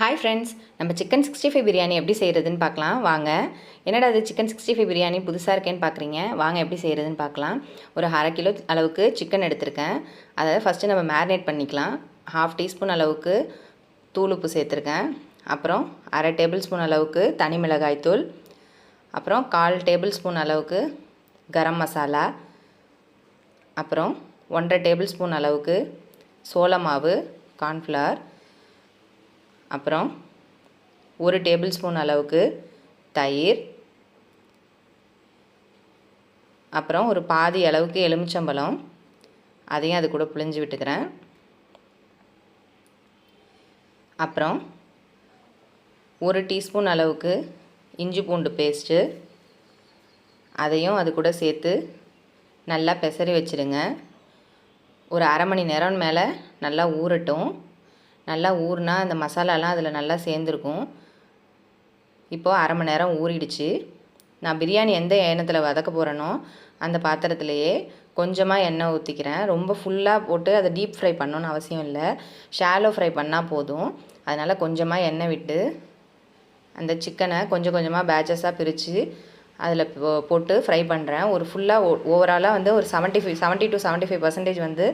Hi friends நம்ம chicken sixty five biryani எப்படி செய்கிறதுன்னு பார்க்கலாம். வாங்க. என்னடா அது சிக்கன் சிக்ஸ்டி ஃபைவ் பிரியாணி புதுசாக இருக்கேன்னு பார்க்குறீங்க? வாங்க எப்படி செய்கிறதுன்னு பார்க்கலாம். ஒரு அரை கிலோ அளவுக்கு சிக்கன் எடுத்திருக்கேன். அதை ஃபஸ்ட்டு நம்ம மேரினேட் பண்ணிக்கலாம். ஹாஃப் டீஸ்பூன் அளவுக்கு தூள் உப்பு சேர்த்துருக்கேன். அப்புறம் அரை டேபிள் ஸ்பூன் அளவுக்கு தனி மிளகாய் தூள். அப்புறம் கால் டேபிள் ஸ்பூன் அளவுக்கு கரம் மசாலா. அப்புறம் ஒன்றரை டேபிள் ஸ்பூன் அளவுக்கு சோள மாவு கார்ன்ஃப்ளவர் அப்புறம் ஒரு டேபிள் ஸ்பூன் அளவுக்கு தயிர். அப்புறம் ஒரு பாதி அளவுக்கு எலுமிச்சம்பழம். அதையும் அது கூட புழிஞ்சு விட்டுக்கிறேன். அப்புறம் ஒரு டீஸ்பூன் அளவுக்கு இஞ்சி பூண்டு பேஸ்ட்டு. அதையும் அது கூட சேர்த்து நல்லா பெசரி வச்சுடுங்க. ஒரு அரை மணி நேரம் மேலே நல்லா ஊறட்டும். நல்லா ஊறினா அந்த மசாலாலாம் அதில் நல்லா சேர்ந்துருக்கும். இப்போது அரை மணி நேரம் ஊறிடுச்சு. நான் பிரியாணி எந்த எண்ணத்தில் வதக்க போகிறேனோ அந்த பாத்திரத்துலையே கொஞ்சமாக எண்ணெய் ஊற்றிக்கிறேன் ரொம்ப ஃபுல்லாக போட்டு அதை டீப் ஃப்ரை பண்ணணும்னு அவசியம் இல்லை. ஷாலோ ஃப்ரை பண்ணால் போதும். அதனால் கொஞ்சமாக எண்ணெய் விட்டு அந்த சிக்கனை கொஞ்சம் கொஞ்சமாக பேச்சஸாக பிரித்து அதில் போட்டு ஃப்ரை பண்ணுறேன் ஒரு ஃபுல்லாக ஓவராலாக வந்து ஒரு seventy five seventy to seventy five percentage வந்து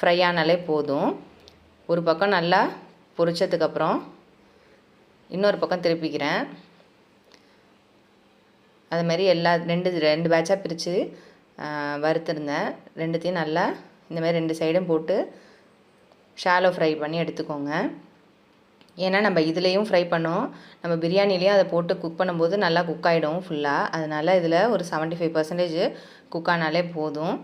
ஃப்ரை ஆனாலே போதும். ஒரு பக்கம் நல்லா பொரிச்சதுக்கப்புறம் இன்னொரு பக்கம் திருப்பிக்கிறேன். அதுமாரி எல்லா ரெண்டு ரெண்டு பேட்சாக பிரித்து வறுத்துருந்தேன். ரெண்டுத்தையும் நல்லா இந்தமாரி ரெண்டு சைடும் போட்டு ஷாலோ ஃப்ரை பண்ணி எடுத்துக்கோங்க. ஏன்னா நம்ம இதுலேயும் ஃப்ரை பண்ணோம். நம்ம பிரியாணிலேயும் அதை போட்டு குக் பண்ணும்போது நல்லா குக் ஆகிடும் ஃபுல்லாக அதனால் இதில் ஒரு செவன்ட்டி ஃபைவ் பர்சன்டேஜ் குக் ஆனாலே போதும்.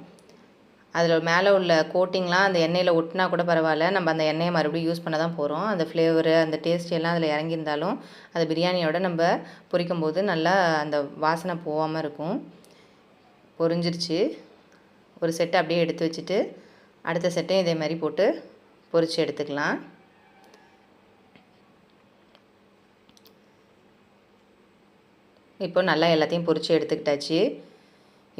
அதில் மேலே உள்ள கோட்டிங்லாம் அந்த எண்ணெயில் ஒட்டினா கூட பரவாயில்ல. நம்ம அந்த எண்ணெயை மறுபடியும் யூஸ் பண்ண தான் போகிறோம் அந்த ஃப்ளேவரு அந்த டேஸ்ட் எல்லாம் அதில் இறங்கியிருந்தாலும் அந்த பிரியாணியோட நம்ம பொரிக்கும் போது நல்லா அந்த வாசனை போகாமல் இருக்கும். பொரிஞ்சிருச்சு. ஒரு செட்டை அப்படியே எடுத்து வச்சுட்டு அடுத்த செட்டையும் இதே மாதிரி போட்டு பொரித்து எடுத்துக்கலாம். இப்போ நல்லா எல்லாத்தையும் பொரித்து எடுத்துக்கிட்டாச்சு.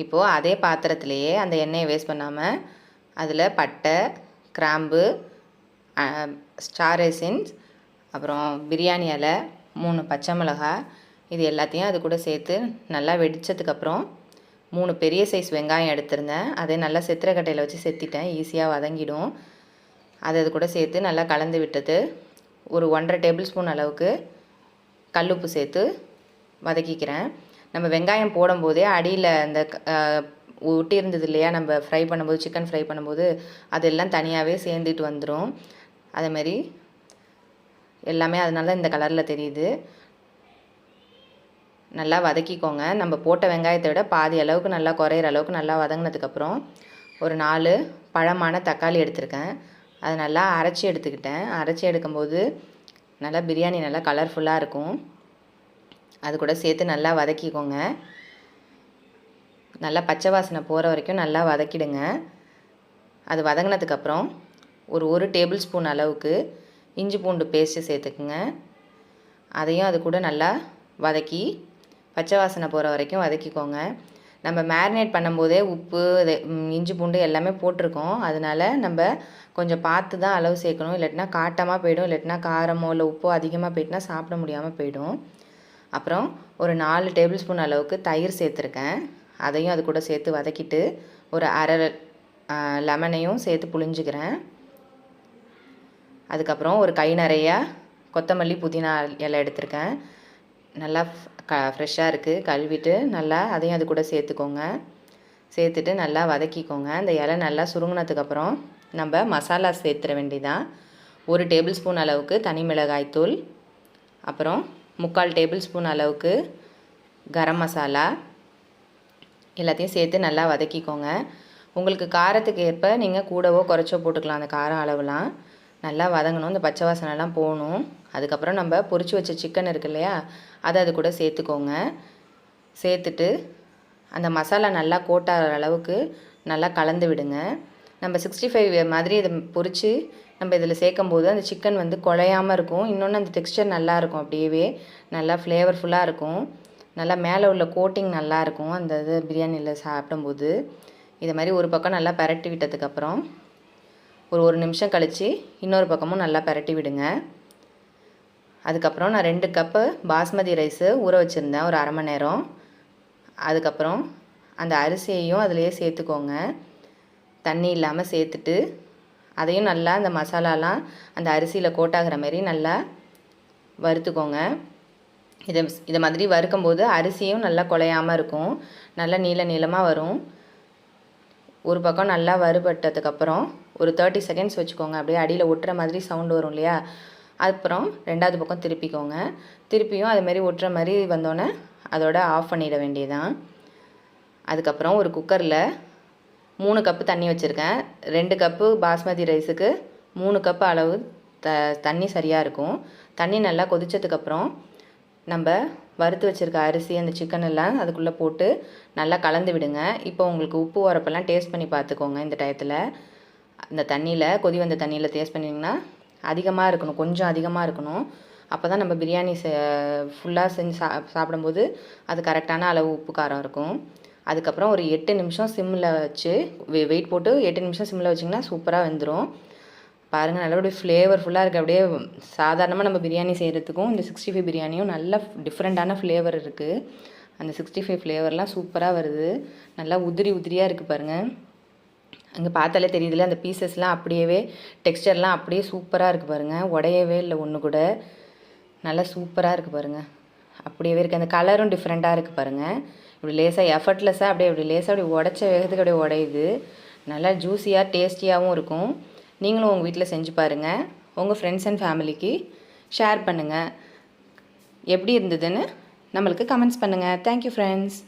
இப்போது அதே பாத்திரத்திலையே அந்த எண்ணெயை வேஸ்ட் பண்ணாமல் அதில் பட்டை கிராம்பு ஸ்டார் எசின்ஸ் அப்புறம் பிரியாணி இலை மூணு பச்சை மிளகாய் இது எல்லாத்தையும் அது கூட சேர்த்து நல்லா வெடித்ததுக்கப்புறம் மூணு பெரிய சைஸ் வெங்காயம் எடுத்திருந்தேன். அதை நல்லா சித்திரக்கட்டையில் வச்சு செத்திட்டேன். ஈஸியாக வதங்கிடும். அதை அது கூட சேர்த்து நல்லா கலந்து விட்டது. ஒரு ஒன்றரை டேபிள் ஸ்பூன் அளவுக்கு கல்லுப்பு சேர்த்து வதக்கிக்கிறேன். நம்ம வெங்காயம் போடும்போதே அடியில் அந்த ஒட்டி இருந்தது இல்லையா? நம்ம ஃப்ரை பண்ணும்போது சிக்கன் ஃப்ரை பண்ணும்போது அதெல்லாம் தனியாகவே சேர்ந்துட்டு வந்துடும் அதேமாரி எல்லாமே அதனால தான் இந்த கலரில் தெரியுது. நல்லா வதக்கிக்கோங்க. நம்ம போட்ட வெங்காயத்தை விட பாதி அளவுக்கு நல்லா குறையிற அளவுக்கு நல்லா வதங்கினதுக்கப்புறம் ஒரு நாலு பழமான தக்காளி எடுத்திருக்கேன். அதை நல்லா அரைச்சி எடுத்துக்கிட்டேன். அரைச்சி எடுக்கும்போது நல்லா பிரியாணி நல்லா கலர்ஃபுல்லாக இருக்கும். அது கூட சேர்த்து நல்லா வதக்கிக்கோங்க. நல்லா பச்சை வாசனை போகிற வரைக்கும் நல்லா வதக்கிடுங்க. அது வதங்கினதுக்கப்புறம் ஒரு ஒரு டேபிள் ஸ்பூன் அளவுக்கு இஞ்சி பூண்டு பேஸ்ட்டு சேர்த்துக்குங்க. அதையும் அது கூட நல்லா வதக்கி பச்சை வாசனை போகிற வரைக்கும் வதக்கிக்கோங்க. நம்ம மேரினேட் பண்ணும்போதே உப்பு இஞ்சி பூண்டு எல்லாமே போட்டிருக்கோம். அதனால் நம்ம கொஞ்சம் பார்த்து தான் அளவு சேர்க்கணும். இல்லாட்டினா காட்டமாக போயிடும். இல்லாட்டினா காரமோ இல்லை உப்போ அதிகமாக போயிட்டுனா சாப்பிட முடியாமல் போயிடும். அப்புறம் ஒரு நாலு டேபிள் ஸ்பூன் அளவுக்கு தயிர் சேர்த்துருக்கேன். அதையும் அது கூட சேர்த்து வதக்கிட்டு ஒரு அரை லெமனையும் சேர்த்து புளிஞ்சுக்கிறேன் அதுக்கப்புறம் ஒரு கை நிறையா கொத்தமல்லி புதினா இலை எடுத்திருக்கேன். நல்லா க ஃப்ரெஷ்ஷாக இருக்குது கழுவிட்டு நல்லா அதையும் அது கூட சேர்த்துக்கோங்க. சேர்த்துட்டு நல்லா வதக்கிக்கோங்க. அந்த இலை நல்லா சுருங்கினதுக்கப்புறம் நம்ம மசாலா சேர்த்துற வேண்டியதான் ஒரு டேபிள் ஸ்பூன் அளவுக்கு தனி மிளகாய் தூள் அப்புறம் முக்கால் டேபிள் ஸ்பூன் அளவுக்கு கரம் மசாலா எல்லாத்தையும் சேர்த்து நல்லா வதக்கிக்கோங்க. உங்களுக்கு காரத்துக்கு ஏற்ப நீங்கள் கூடவோ குறைச்சோ போட்டுக்கலாம். அந்த காரம் அளவுலாம் நல்லா வதங்கணும். இந்த பச்சை வாசனைலாம் போகணும். அதுக்கப்புறம் நம்ம பொரிச்சு வச்ச சிக்கன் இருக்கு இல்லையா? அதை அது கூட சேர்த்துக்கோங்க. சேர்த்துட்டு அந்த மசாலா நல்லா கோட்டாகிற அளவுக்கு நல்லா கலந்து விடுங்க. நம்ம சிக்ஸ்டி ஃபைவ் மாதிரி இதை பொரித்து நம்ம இதில் சேர்க்கும் போது அந்த சிக்கன் வந்து குழையாமல் இருக்கும். இன்னொன்று அந்த டெக்ஸ்டர் நல்லாயிருக்கும் அப்படியே நல்லா ஃப்ளேவர்ஃபுல்லாக இருக்கும். நல்லா மேலே உள்ள கோட்டிங் நல்லாயிருக்கும் அந்த இது பிரியாணியில் சாப்பிடும்போது. இதை மாதிரி ஒரு பக்கம் நல்லா பரட்டி விட்டதுக்கப்புறம் ஒரு ஒரு நிமிஷம் கழித்து இன்னொரு பக்கமும் நல்லா பரட்டி விடுங்க. அதுக்கப்புறம் நான் ரெண்டு கப்பு பாஸ்மதி ரைஸு ஊற வச்சுருந்தேன் ஒரு அரை மணி நேரம். அதுக்கப்புறம் அந்த அரிசியையும் அதிலேயே சேர்த்துக்கோங்க. தண்ணி இல்லாமல் சேர்த்துட்டு அதையும் நல்லா அந்த மசாலாலாம் அந்த அரிசியில் கோட்டாகிற மாதிரி நல்லா வறுத்துக்கோங்க. இதை இதை மாதிரி வறுக்கும்போது அரிசியும் நல்லா குலையாமல் இருக்கும். நல்லா நீள நீளமாக வரும். ஒரு பக்கம் நல்லா வறுபட்டதுக்கப்புறம் ஒரு தேர்ட்டி செகண்ட்ஸ் வச்சுக்கோங்க. அப்படியே அடியில் ஒட்டுற மாதிரி சவுண்டு வரும் இல்லையா? அப்புறம் ரெண்டாவது பக்கம் திருப்பிக்கோங்க. திருப்பியும் அதுமாரி ஒட்டுற மாதிரி வந்தோடனே அதோட ஆஃப் பண்ணிட வேண்டியதான் அதுக்கப்புறம் ஒரு குக்கரில் மூணு கப்பு தண்ணி வச்சுருக்கேன். ரெண்டு கப்பு பாஸ்மதி ரைஸுக்கு மூணு கப்பு அளவு த தண்ணி சரியாக இருக்கும். தண்ணி நல்லா கொதித்ததுக்கப்புறம் நம்ம வறுத்து வச்சுருக்க அரிசி அந்த சிக்கன் எல்லாம் அதுக்குள்ளே போட்டு நல்லா கலந்து விடுங்க. இப்போ உங்களுக்கு உப்பு உரப்பெல்லாம் டேஸ்ட் பண்ணி பார்த்துக்கோங்க இந்த டயத்தில் அந்த தண்ணியில் கொதி வந்த தண்ணியில் டேஸ்ட் பண்ணிங்கன்னா அதிகமாக இருக்கணும் கொஞ்சம் அதிகமாக இருக்கணும். அப்போ தான் நம்ம பிரியாணி செ ஃபுல்லாக செஞ்சு சா சாப்பிடும்போது அது கரெக்டான அளவு உப்பு காரம் இருக்கும். அதுக்கப்புறம் ஒரு எட்டு நிமிஷம் சிம்மில் வச்சு வெயிட் போட்டு எட்டு நிமிஷம் சிம்மில் வச்சிங்கன்னா சூப்பராக வெந்துடும் பாருங்கள் நல்லபடியே ஃப்ளேவர்ஃபுல்லாக இருக்குது அப்படியே சாதாரணமாக நம்ம பிரியாணி செய்கிறதுக்கும் இந்த சிக்ஸ்டி ஃபைவ் பிரியாணியும் நல்ல டிஃப்ரெண்ட்டான ஃப்ளேவர் இருக்குது அந்த சிக்ஸ்டி ஃபைவ் ஃப்ளேவர்லாம் சூப்பராக வருது. நல்லா உதிரி உதிரியாக இருக்குது பாருங்கள் அங்கே பார்த்தாலே தெரியுதுல அந்த பீசஸ்லாம் அப்படியே டெக்ஸ்டர்லாம் அப்படியே சூப்பராக இருக்குது பாருங்கள் உடையவே இல்லை ஒன்று கூட. நல்லா சூப்பராக இருக்குது பாருங்கள் அப்படியே இருக்குது அந்த கலரும் டிஃப்ரெண்ட்டாக இருக்குது பாருங்கள் இப்படி லேசாக எஃபர்ட்லெஸ்ஸாக அப்படியே இப்படி லேசாக அப்படி உடச்ச வேகத்துக்கு அப்படியே உடையுது. நல்லா ஜூஸியாக டேஸ்டியாகவும் இருக்கும். நீங்களும் உங்கள் வீட்டில் செஞ்சு பாருங்கள் உங்கள் ஃப்ரெண்ட்ஸ் அண்ட் ஃபேமிலிக்கு ஷேர் பண்ணுங்கள் எப்படி இருந்ததுன்னு நம்மளுக்கு கமெண்ட்ஸ் பண்ணுங்கள் தேங்க்யூ ஃப்ரெண்ட்ஸ்